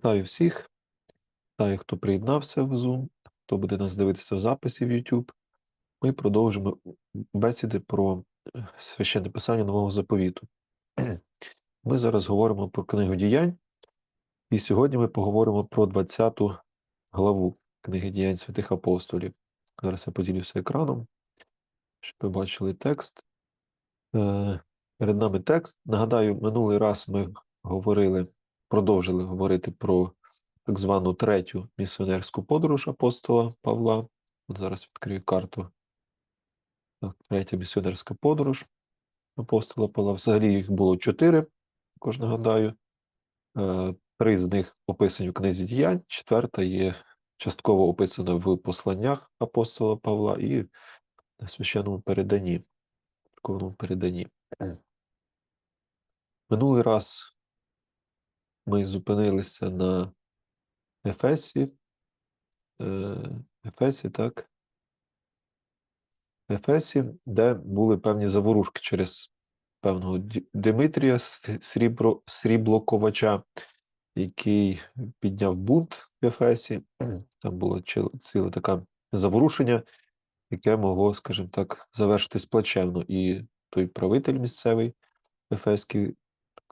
Вітаю всіх. Вітаю, хто приєднався в Zoom, хто буде нас дивитися в записі в YouTube. Ми продовжимо бесіди про е, священне писання Нового заповіту. Ми зараз говоримо про книгу діянь, і сьогодні ми поговоримо про 20 главу книги діянь святих апостолів. Зараз я поділюся екраном, щоб ви бачили текст. Е, Перед нами текст. Нагадаю, минулий раз ми говорили, продовжили говорити про так звану третю місіонерську подорож апостола Павла. От зараз відкрию карту. Так, третя місіонерська подорож апостола Павла. Взагалі їх було чотири, також нагадаю. Е, Три з них описані в книзі діянь, четверта є частково описана в посланнях апостола Павла і на священному переданні, переданні. Минулий раз ми зупинилися на Ефесі. Е, Ефесі, так. Ефесі, де були певні заворушки через певного Димитрія Срібро, Сріблоковача, який підняв бунт в Ефесі. Там було ціле таке заворушення, яке могло, скажімо так, завершитись плачевно. І той правитель місцевий Ефеський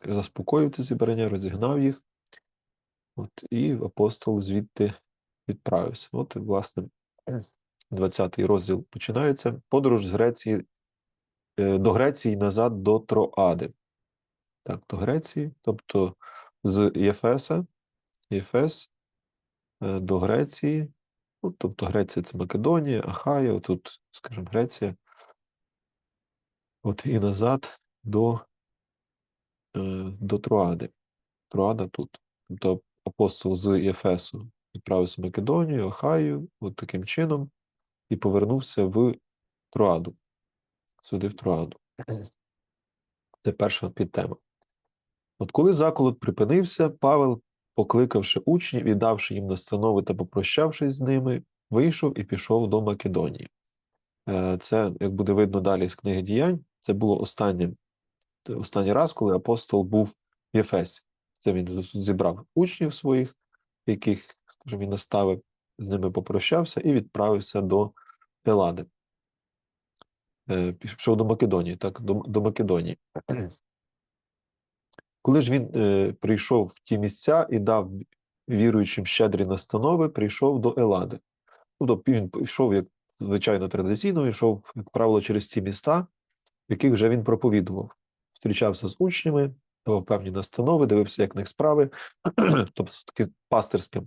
заспокоїв це зібрання, розігнав їх. От, і апостол звідти відправився. От, власне, 20-й розділ починається. Подорож з Греції е, до Греції назад до Троади. Так, до Греції, тобто з Єфеса, Єфес е, до Греції. Ну, тобто Греція це Македонія, Ахая, тут, скажімо, Греція. От і назад до, до Троади. Троада тут. Тобто апостол з Єфесу відправився в Македонію, Ахаю, от таким чином, і повернувся в Троаду. Сюди в Троаду. Це перша підтема. От коли заколот припинився, Павел, покликавши учнів і давши їм настанови та попрощавшись з ними, вийшов і пішов до Македонії. Е, Це, як буде видно далі з книги діянь, це було останнє, останній раз, коли апостол був в Єфесі. Це він зібрав учнів своїх, яких, він наставив, з ними попрощався і відправився до Елади. Е, Пішов до Македонії, так, до, до Македонії. Коли ж він е, прийшов в ті місця і дав віруючим щедрі настанови, прийшов до Елади. Тобто він пішов, як звичайно, традиційно, йшов, як правило, через ті міста, в яких вже він проповідував. Зустрічався з учнями, давав певні настанови, дивився, як в них справи. тобто таки пастирська,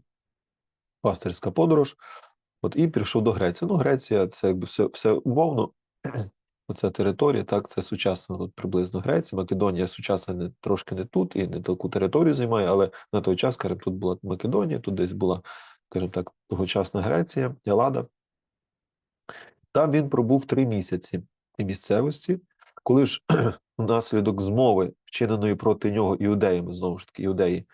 пастирська подорож. От і прийшов до Греції. Ну, Греція це якби все, все умовно. Оця територія, так, це сучасна от, приблизно Греція. Македонія сучасна не, трошки не тут і не таку територію займає, але на той час, скажімо, тут була Македонія, тут десь була, скажімо так, тогочасна Греція, Елада. Там він пробув три місяці цій місцевості, коли ж внаслідок змови, вчиненої проти нього іудеями, знову ж таки, іудеї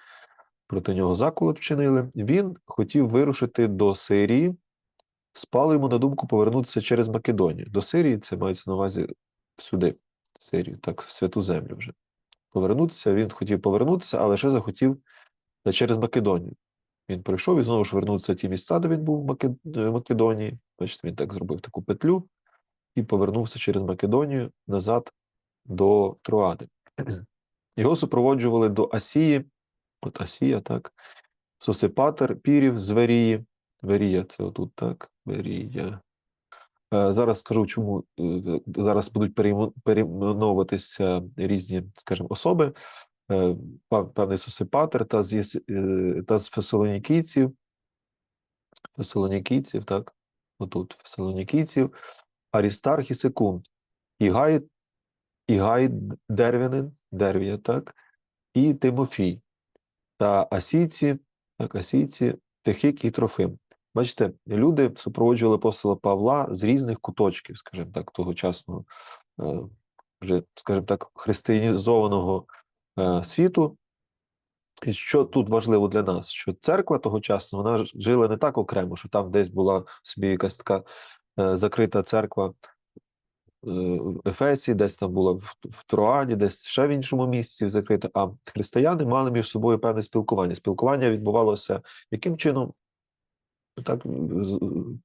проти нього заколот вчинили, він хотів вирушити до Сирії, спало йому на думку повернутися через Македонію. До Сирії це мається на увазі сюди, в Сирію, так, в святу землю вже. Повернутися, він хотів повернутися, але ще захотів е, через Македонію. Він прийшов і знову ж вернувся ті міста, де він був в е, Македонії. Бачите, він так зробив таку петлю і повернувся через Македонію назад до Троади. Його супроводжували до Асії, от Асія, так, Сосипатер, Пірів з Верії. Верія, це отут, так, Верія. Е, Зараз скажу, чому е, зараз будуть перейменовуватися різні, скажімо, особи. Е, Певний Сосипатер та з, та з Фесалонікійців. Фесалонікійців, так, отут, Фесалонікійців, Арістарх і Секунд, Ігай, Ігай Дервянин, Дервія, так, і Тимофій, та Асійці, так, Асійці, Тихик і Трофим. Бачите, люди супроводжували апостола Павла з різних куточків, скажімо так, тогочасного, е, вже, скажімо так, християнізованого е, світу. І що тут важливо для нас, що церква того часу вона жила не так окремо, що там десь була собі якась така е, закрита церква в Ефесі, десь там була в, Троаді, десь ще в іншому місці закрита. А християни мали між собою певне спілкування. Спілкування відбувалося яким чином? Так,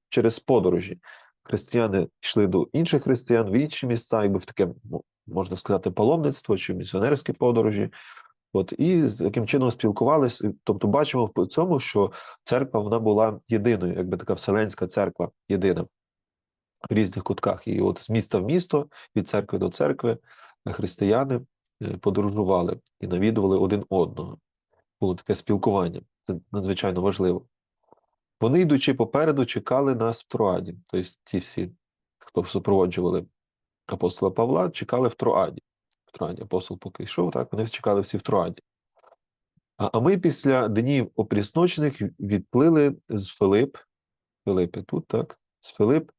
через подорожі. Християни йшли до інших християн в інші міста, якби в таке, можна сказати, паломництво чи місіонерські подорожі. От і таким чином спілкувалися. Тобто, бачимо в цьому, що церква вона була єдиною, якби така вселенська церква єдина в різних кутках. І от з міста в місто, від церкви до церкви, е, християни е, подорожували і навідували один одного. Було таке спілкування. Це надзвичайно важливо. Вони, йдучи попереду, чекали нас в Троаді. Тобто, ті всі, хто супроводжували апостола Павла, чекали в Троаді. В Троаді апостол поки йшов, так вони чекали всі в Троаді. А, ми після днів опрісночених відплили з Филип, Филипи тут, так, з Филип,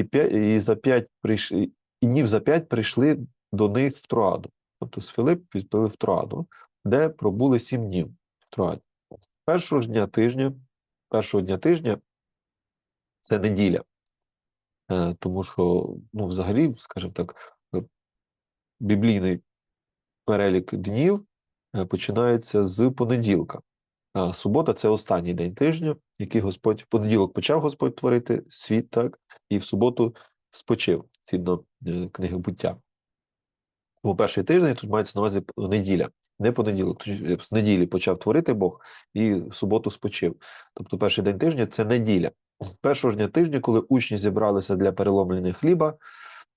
і, п'я- і за п'ять прийшли, і днів за п'ять прийшли до них в Троаду. Тобто з Филип відплили в Троаду, де пробули сім днів в Троаді. Першого ж дня тижня, першого дня тижня це неділя. Е, тому що, ну, взагалі, скажімо так, е, біблійний перелік днів е, починається з понеділка. А субота це останній день тижня, який Господь в понеділок почав Господь творити світ, так, і в суботу спочив, згідно е, книги буття. Бо перший тиждень тут мається на увазі неділя, не понеділок. Тут з неділі почав творити Бог і в суботу спочив. Тобто перший день тижня це неділя. Першого дня тижня, коли учні зібралися для переломлення хліба,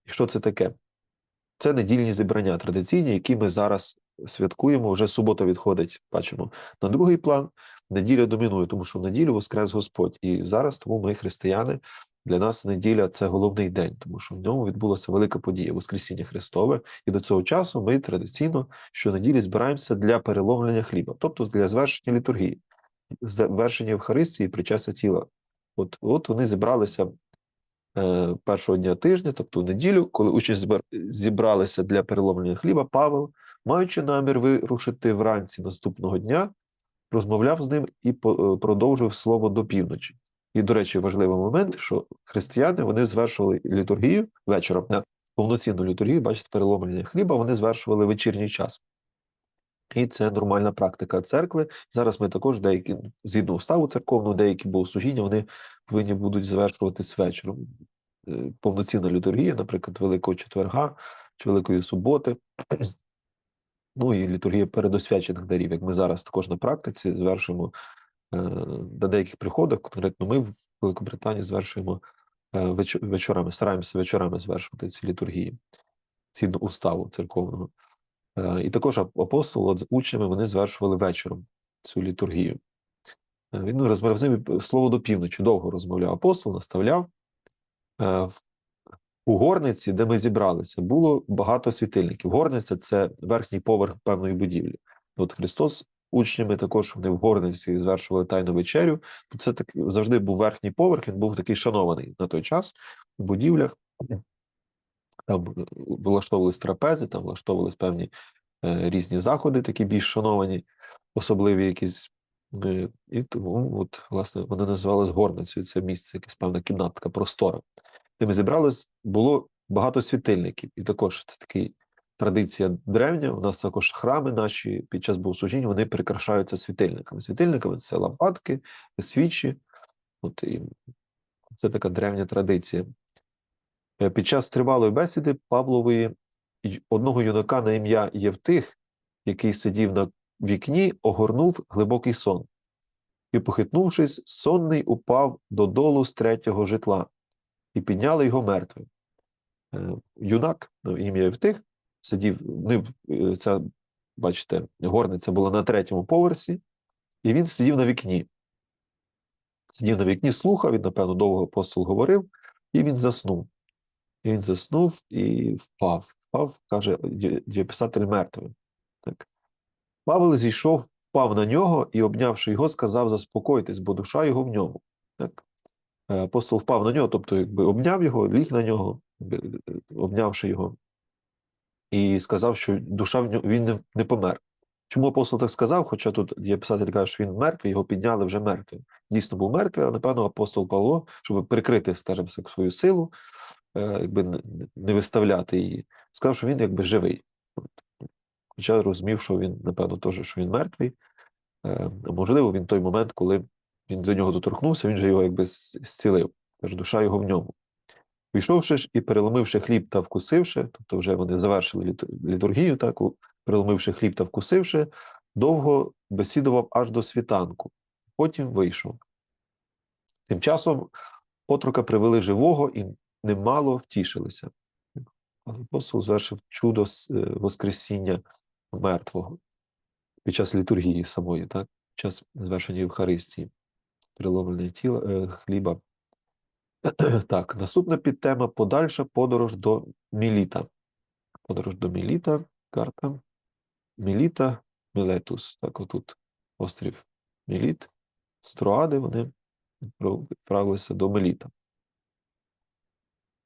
що це таке? Це недільні зібрання традиційні, які ми зараз святкуємо. Вже субота відходить, бачимо, на другий план. Неділя домінує, тому що в неділю воскрес Господь. І зараз тому ми, християни, для нас неділя це головний день, тому що в ньому відбулася велика подія Воскресіння Христове. І до цього часу ми традиційно щонеділі збираємося для переломлення хліба, тобто для звершення літургії, завершення Євхаристії причастя тіла. От, от вони зібралися е, першого дня тижня, тобто в неділю, коли учні зібралися для переломлення хліба, Павел, маючи намір вирушити вранці наступного дня, розмовляв з ним і е, продовжив слово до півночі. І, до речі, важливий момент, що християни вони звершували літургію вечором на повноцінну літургію, бачите, переломлення хліба, вони звершували вечірній час. І це нормальна практика церкви. Зараз ми також деякі, згідно уставу церковного, деякі богослужіння, вони повинні будуть завершуватись вечором. Е, Повноцінна літургія, наприклад, Великого четверга чи Великої суботи. Ну і літургія передосвячених дарів, як ми зараз також на практиці звершуємо е, на деяких приходах. Конкретно ми в Великобританії звершуємо е, веч- вечорами, стараємося вечорами звершувати ці літургії згідно уставу церковного. Е, І також апостол з учнями вони звершували вечором цю літургію. Він розмовляв з ними слово до півночі, довго розмовляв апостол, наставляв. У горниці, де ми зібралися, було багато світильників. Горниця це верхній поверх певної будівлі. От Христос учнями також вони в горниці звершували тайну вечерю. То це так завжди був верхній поверх, він був такий шанований на той час в будівлях. Там е, влаштовувались трапези, там влаштовувались певні е, різні заходи, такі більш шановані, особливі якісь. Е, І тому, от, власне, вони називалися горницею. Це місце, якась певна кімната, така простора. Де ми зібрались, було багато світильників. І також це такий традиція древня. У нас також храми наші під час богослужіння вони прикрашаються світильниками. Світильниками це лампадки, свічі. От, і це така древня традиція. Е, Під час тривалої бесіди Павлової одного юнака на ім'я Євтих, який сидів на вікні, огорнув глибокий сон. І, похитнувшись, сонний упав додолу з третього житла, і підняли його мертвим. Е, Юнак, ну, ім'я Євтих, сидів, е, ця, бачите, горниця була на третьому поверсі, і він сидів на вікні. Сидів на вікні, слухав, він, напевно, довго апостол говорив, і він заснув. І він заснув і впав. Впав, каже ді- дієписатель мертвим. Так. Павел зійшов, впав на нього і, обнявши його, сказав: Заспокойтесь, бо душа його в ньому. Так. Е, Апостол впав на нього, тобто, якби обняв його, ліг на нього, е, обнявши його, і сказав, що душа в нього він не, помер. Чому апостол так сказав? Хоча тут є писатель каже, що він мертвий, його підняли вже мертвим. Дійсно був мертвий, але напевно апостол Павло, щоб прикрити, скажімо свою силу, е, якби не виставляти її, сказав, що він якби живий. Хоча розумів, що він, напевно, теж, що він мертвий. Можливо, він той момент, коли він до нього доторкнувся, він же його якби зцілив. Каже, душа його в ньому. Війшовши ж і переломивши хліб та вкусивши, тобто вже вони завершили літургію, так, переломивши хліб та вкусивши, довго бесідував аж до світанку, потім вийшов. Тим часом отрока привели живого і немало втішилися. Апостол звершив чудо е, Воскресіння мертвого під час літургії самої, так? під час звершення Євхаристії, переломлення тіла е, хліба. Так, наступна підтема подальша подорож до Міліта. Подорож до Міліта, карта. Міліта, Мілетус. Так, отут острів Міліт. З Троади вони відправилися до Меліта.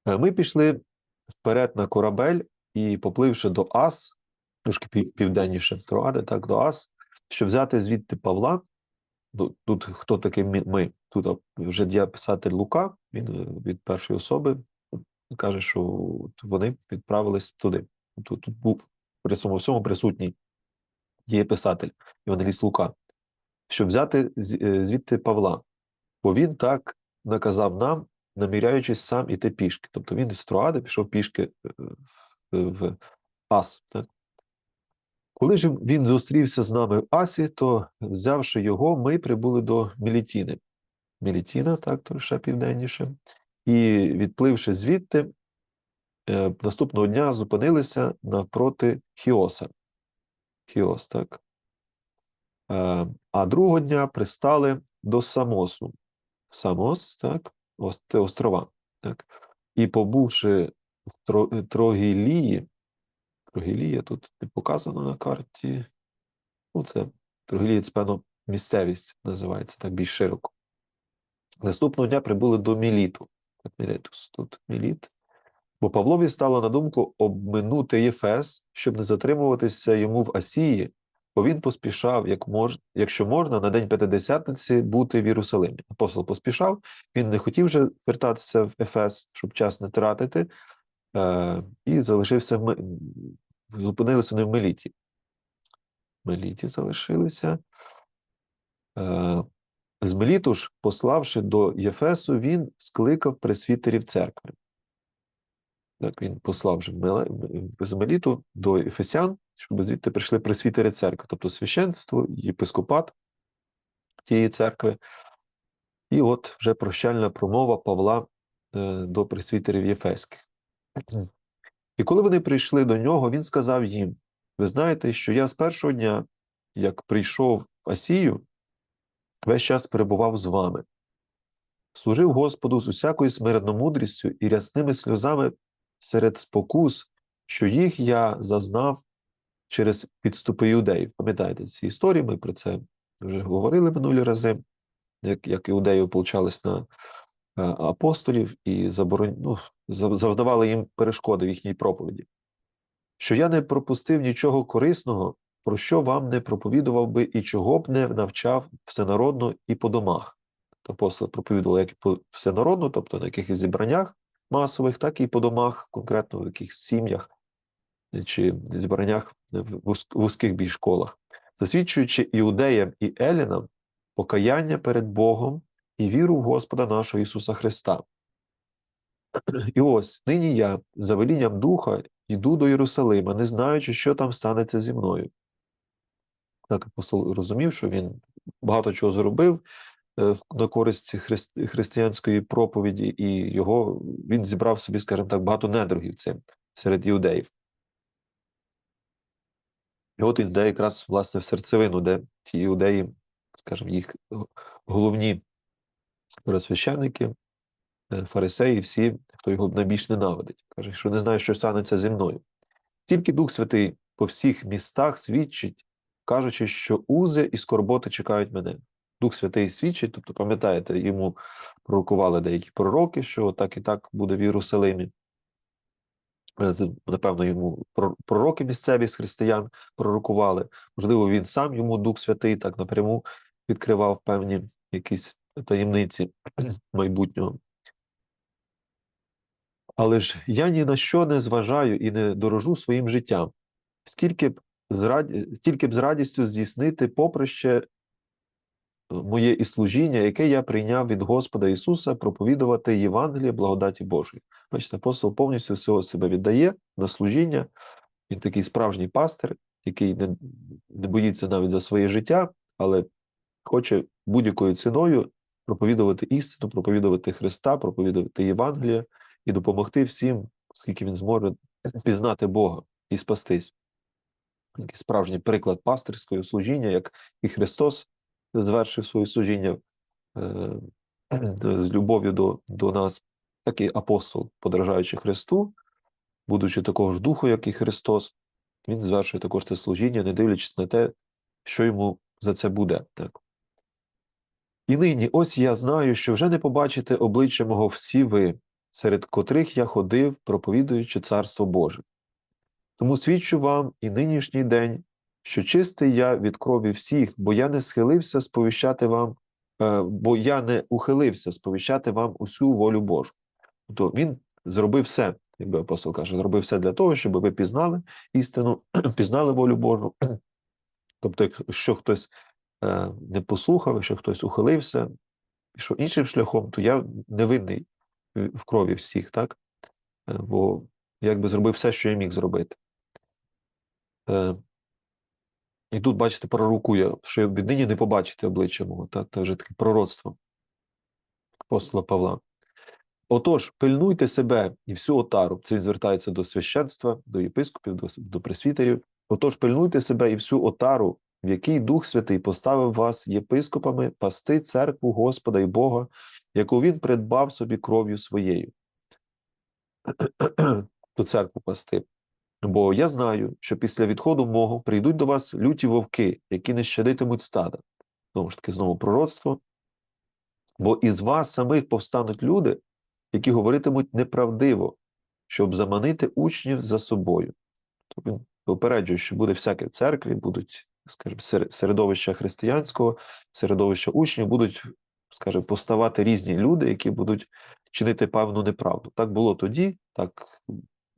Е, Ми пішли вперед на корабель і, попливши до Ас, трошки південніше Троади, так, до Ас, щоб взяти звідти Павла. Ду- Тут хто такий ми? Тут вже писатель Лука, він е, від першої особи каже, що вони відправились туди. Тут, тут був при цьому всьому присутній є писатель, Євангеліст Лука, щоб взяти е, звідти Павла. Бо він так наказав нам, наміряючись сам іти пішки. Тобто він з Троади пішов пішки е, в Ас. Так? Коли ж він зустрівся з нами в Асі, то, взявши його, ми прибули до Мілітіни. Мілітіна, так, то південніше. І відпливши звідти, е, наступного дня зупинилися навпроти Хіоса. Хіос, так. Е, а другого дня пристали до Самосу. Самос, так, це острова. Так. І побувши в Трогілії, Трогілія тут не показано на карті. Ну, це Трогілія, це, певно, місцевість називається так більш широко. Наступного дня прибули до Міліту. Так, Мілітус, тут Міліт. Бо Павлові стало на думку обминути Єфес, щоб не затримуватися йому в Асії, бо він поспішав, як мож, якщо можна, на день П'ятидесятниці бути в Єрусалимі. Апостол поспішав, він не хотів вже вертатися в Ефес, щоб час не тратити, е, і залишився в зупинилися вони в Меліті. В Меліті залишилися. Е, з Меліту ж, пославши до Єфесу, він скликав пресвітерів церкви. Так, він послав же Меле- з Меліту до Ефесян, щоб звідти прийшли пресвітери церкви, тобто священство, єпископат тієї церкви. І от вже прощальна промова Павла е, до пресвітерів Єфеських. І коли вони прийшли до нього, він сказав їм: Ви знаєте, що я з першого дня, як прийшов в Асію, весь час перебував з вами, служив Господу з усякою смиренномудрістю і рясними сльозами серед спокус, що їх я зазнав через підступи іудеїв. Пам'ятаєте ці історії? Ми про це вже говорили минулі рази, як, як іудеї ополчались на е, апостолів і заборон... ну, завдавали їм перешкоди в їхній проповіді. Що я не пропустив нічого корисного, про що вам не проповідував би і чого б не навчав всенародно і по домах. Апостоли проповідували як по всенародно, тобто на якихось зібраннях масових, так і по домах, конкретно в якихось сім'ях е, чи зібраннях в вуз- вузьких більш школах, засвідчуючи іудеям і елінам покаяння перед Богом і віру в Господа нашого Ісуса Христа. І ось нині я, за велінням Духа, йду до Єрусалима, не знаючи, що там станеться зі мною. Так апостол розумів, що він багато чого зробив е, на користь христ- християнської проповіді, і його він зібрав собі, скажімо так, багато недругів цим серед іудеїв. І от він йде якраз власне в серцевину, де ті іудеї, скажімо, їх головні пересвященники, фарисеї, всі, хто його найбільш ненавидить. Каже, що не знає, що станеться зі мною. Тільки Дух Святий по всіх містах свідчить, кажучи, що узи і скорботи чекають мене. Дух Святий свідчить, тобто, пам'ятаєте, йому пророкували деякі пророки, що так і так буде в Єрусалимі. Е, Напевно, йому про- пророки місцеві з християн пророкували. Можливо, він сам йому Дух Святий так напряму відкривав певні якісь таємниці майбутнього. Але ж я ні на що не зважаю і не дорожу своїм життям, скільки б з рад... тільки б з радістю здійснити поприще е, моє і служіння, яке я прийняв від Господа Ісуса, проповідувати Євангеліє благодаті Божої. Бачите, апостол повністю всього себе віддає на служіння. Він такий справжній пастир, який не, не боїться навіть за своє життя, але хоче будь-якою ціною проповідувати істину, проповідувати Христа, проповідувати Євангеліє і допомогти всім, скільки він зможе пізнати Бога і спастись. Такий справжній приклад пастирського служіння, як і Христос звершив своє служіння е, з любов'ю до, до нас, так і апостол, подражаючи Христу, будучи такого ж духу, як і Христос, він звершує також це служіння, не дивлячись на те, що йому за це буде. Так. І нині ось я знаю, що вже не побачите обличчя мого всі ви, серед котрих я ходив, проповідуючи Царство Боже. Тому свідчу вам і нинішній день, що чистий я від крові всіх, бо я не схилився сповіщати вам, е, бо я не ухилився сповіщати вам усю волю Божу. Тобто він зробив все, якби апостол каже, зробив все для того, щоб ви пізнали істину, пізнали волю Божу. Тобто, якщо хтось е, не послухав, якщо хтось ухилився, пішов іншим шляхом, то я не винний в в крові всіх, так? Е, Бо якби зробив все, що я міг зробити. Е, і тут, бачите, пророкує, що віднині не побачите обличчя мого, так? Це вже таке пророцтво апостола Павла. Отож, пильнуйте себе і всю отару. Це він звертається до священства, до єпископів, до, до пресвітерів. Отож, пильнуйте себе і всю отару, в якій Дух Святий поставив вас єпископами пасти церкву Господа і Бога, яку він придбав собі кров'ю своєю. Ту церкву пасти. Бо я знаю, що після відходу мого прийдуть до вас люті вовки, які не щадитимуть стада. Знову ж таки, знову пророцтво. Бо із вас самих повстануть люди, які говоритимуть неправдиво, щоб заманити учнів за собою. Тобто він попереджує, що буде всяке в церкві, будуть, скажімо, середовища християнського, середовища учнів, будуть, скажімо, поставати різні люди, які будуть чинити певну неправду. Так було тоді, так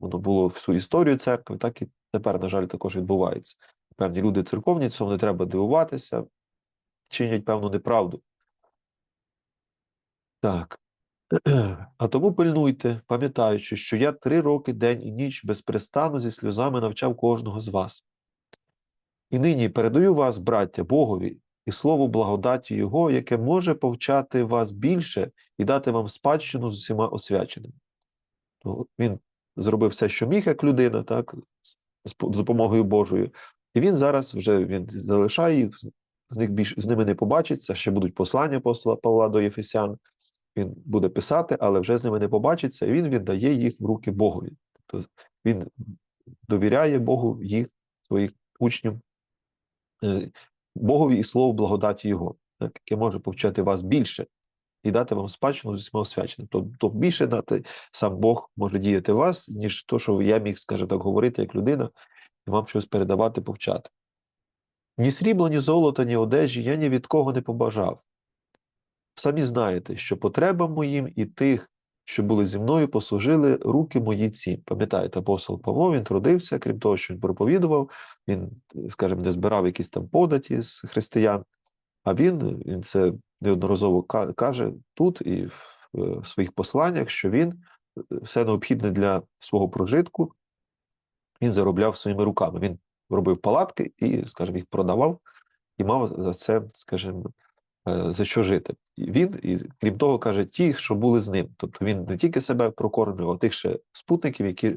воно було всю історію церкви, так і тепер, на жаль, також відбувається. Певні люди церковні, цьому не треба дивуватися, чинять певну неправду. Так. А тому пильнуйте, пам'ятаючи, що я три роки день і ніч безперестанно зі сльозами навчав кожного з вас. І нині передаю вас, браття, Богові, і слову благодаті Його, яке може повчати вас більше і дати вам спадщину з усіма освяченими. То Він зробив все, що міг, як людина, так, з допомогою Божою. І він зараз вже він залишає їх, з- з них більш з ними не побачиться, ще будуть послання апостола Павла до Єфесян. Він буде писати, але вже з ними не побачиться, і він віддає їх в руки Богові. Тобто він довіряє Богу їх, своїх учнів, е, Богові і слову благодаті Його, так, яке може повчати вас більше і дати вам спадщину з усіма освяченим. Тобто більше дати сам Бог може діяти вас, ніж то, що я міг, скажімо так, говорити як людина, і вам щось передавати, повчати. Ні срібла, ні золота, ні одежі я ні від кого не побажав. Самі знаєте, що потребам моїм і тих, що були зі мною, послужили руки мої ці. Пам'ятаєте, апостол Павло він трудився, крім того, що він проповідував, він, скажімо, не збирав якісь там податі з християн, а він, він це неодноразово каже тут і в е, своїх посланнях, що він е, все необхідне для свого прожитку він заробляв своїми руками. Він робив палатки і, скажімо, їх продавав і мав за це, скажімо, за що жити. Він, і крім того, каже, ті, що були з ним. Тобто він не тільки себе прокормлював, а тих ще спутників, які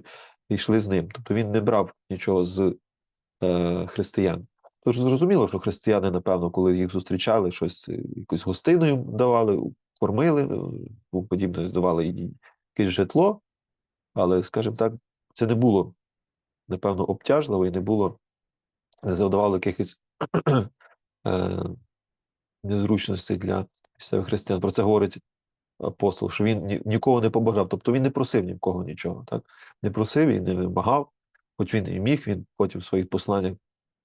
йшли з ним. Тобто він не брав нічого з е, християн. Тож зрозуміло, що християни, напевно, коли їх зустрічали, щось е, якусь гостиною давали, кормили, е, подібне, давали якесь житло, але, скажімо так, це не було, напевно, обтяжливо і не було, не завдавало якихось е, незручностей для місцевих християн. Про це говорить апостол, що він нікого не побажав. Тобто він не просив ні в кого нічого. Так? Не просив і не вимагав, хоч він і міг, він потім в своїх посланнях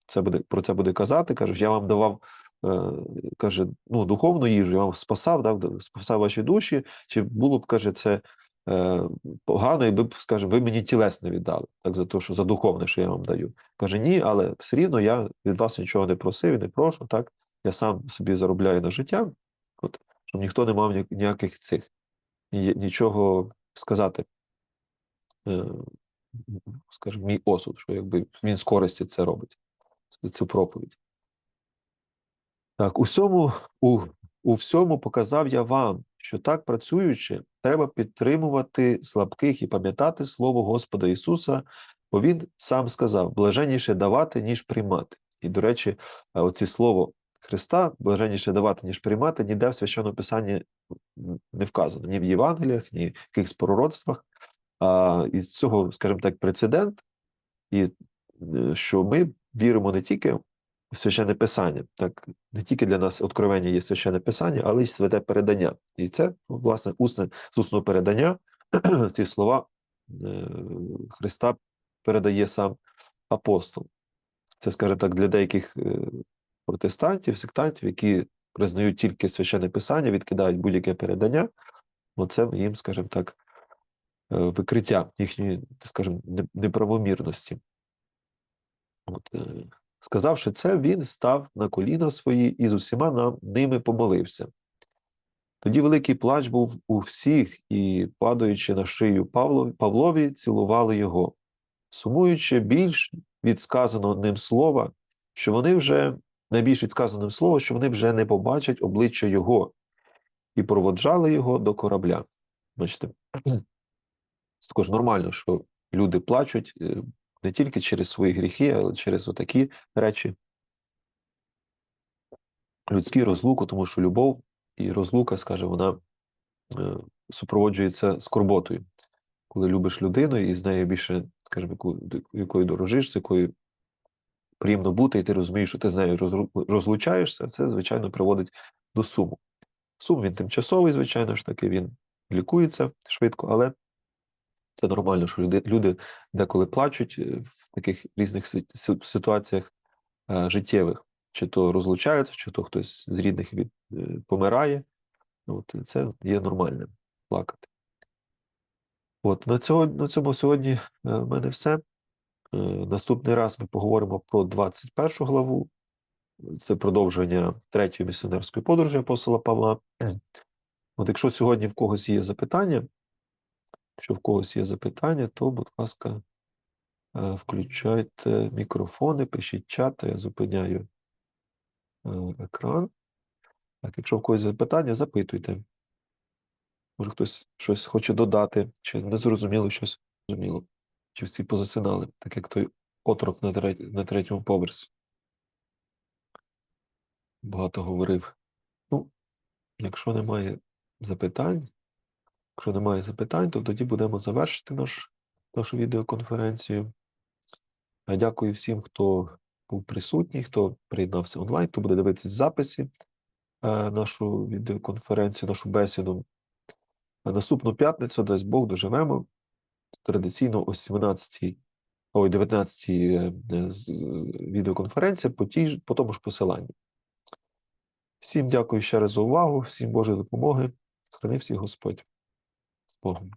це буде, про це буде казати. Каже, я вам давав. е, Каже, ну, духовну їжу, я вам спасав, дав, спасав ваші душі, чи було б, каже, це е, погано, якби б, скаже, ви мені тілесне віддали, так за те, що за духовне, що я вам даю. Каже, ні, але все рівно я від вас нічого не просив і не прошу, так? Я сам собі заробляю на життя, от, щоб ніхто не мав ніяких цих, ні- нічого сказати, е, скажімо, мій осуд, що якби він з користі це робить, цю проповідь. Так, усьому, у, у всьому показав я вам, що так працюючи, треба підтримувати слабких і пам'ятати слово Господа Ісуса, бо Він сам сказав: блаженніше давати, ніж приймати. І, до речі, е, оці слово Христа, блаженніше давати, ніж приймати, ніде в священному писанні не вказано, ні в Євангеліях, ні в якихось пророцтвах. А із цього, скажімо так, прецедент, і е, що ми віримо не тільки в священне писання, так не тільки для нас откровення є священне писання, але й святе передання. І це, власне, усне з передання, ці слова е, Христа передає сам апостол. Це, скажімо так, для деяких е, протестантів, сектантів, які признають тільки священне писання, відкидають будь-яке передання, оце їм, скажімо так, е, викриття їхньої, скажімо, неправомірності. От, е, сказавши це, він став на коліна свої і з усіма нам ними помолився. Тоді великий плач був у всіх, і, падаючи на шию Павлові, Павлові, цілували його, сумуючи більш від сказаного ним слова, що вони вже найбільш від сказаного ним слова, що вони вже не побачать обличчя його, і проводжали його до корабля. Бачите, це також нормально, що люди плачуть е, не тільки через свої гріхи, але через отакі речі. Людські розлуку, тому що любов і розлука, скаже, вона е, супроводжується скорботою. Коли любиш людину і з нею більше, скажімо, якою дорожиш, з якою приємно бути, і ти розумієш, що ти з нею розлучаєшся, це, звичайно, приводить до суму. Сум він тимчасовий, звичайно ж таки, він лікується швидко, але це нормально, що люди, люди деколи плачуть е, в таких різних си- си- ситуаціях е, життєвих, чи то розлучаються, чи то хтось з рідних від, е, помирає. От, це є нормальним плакати. От, на, цього, на цьому сьогодні в мене все. Е, Наступний раз ми поговоримо про 21 главу. Це продовження третьої місіонерської подорожі апостола Павла. От якщо сьогодні в когось є запитання, якщо в когось є запитання, то, будь ласка, е, включайте мікрофони, пишіть чат, я зупиняю е, екран. Так, якщо в когось є запитання, запитуйте. Може, хтось щось хоче додати, чи не зрозуміло щось зрозуміло, чи всі позасинали, так як той отрок на, треть, на третьому поверсі. Багато говорив. Ну, якщо немає запитань, якщо немає запитань, то тоді будемо завершити наш, нашу відеоконференцію. Я дякую всім, хто був присутній, хто приєднався онлайн, хто буде дивитися в записі е, нашу відеоконференцію, нашу бесіду. Наступну п'ятницю, дасть Бог, доживемо. Традиційно о 17 ой, 19 е, е, е, відеоконференція по, тій, по тому ж посиланню. Всім дякую ще раз за увагу, всім Божої допомоги. Храни всіх Господь. З Богом.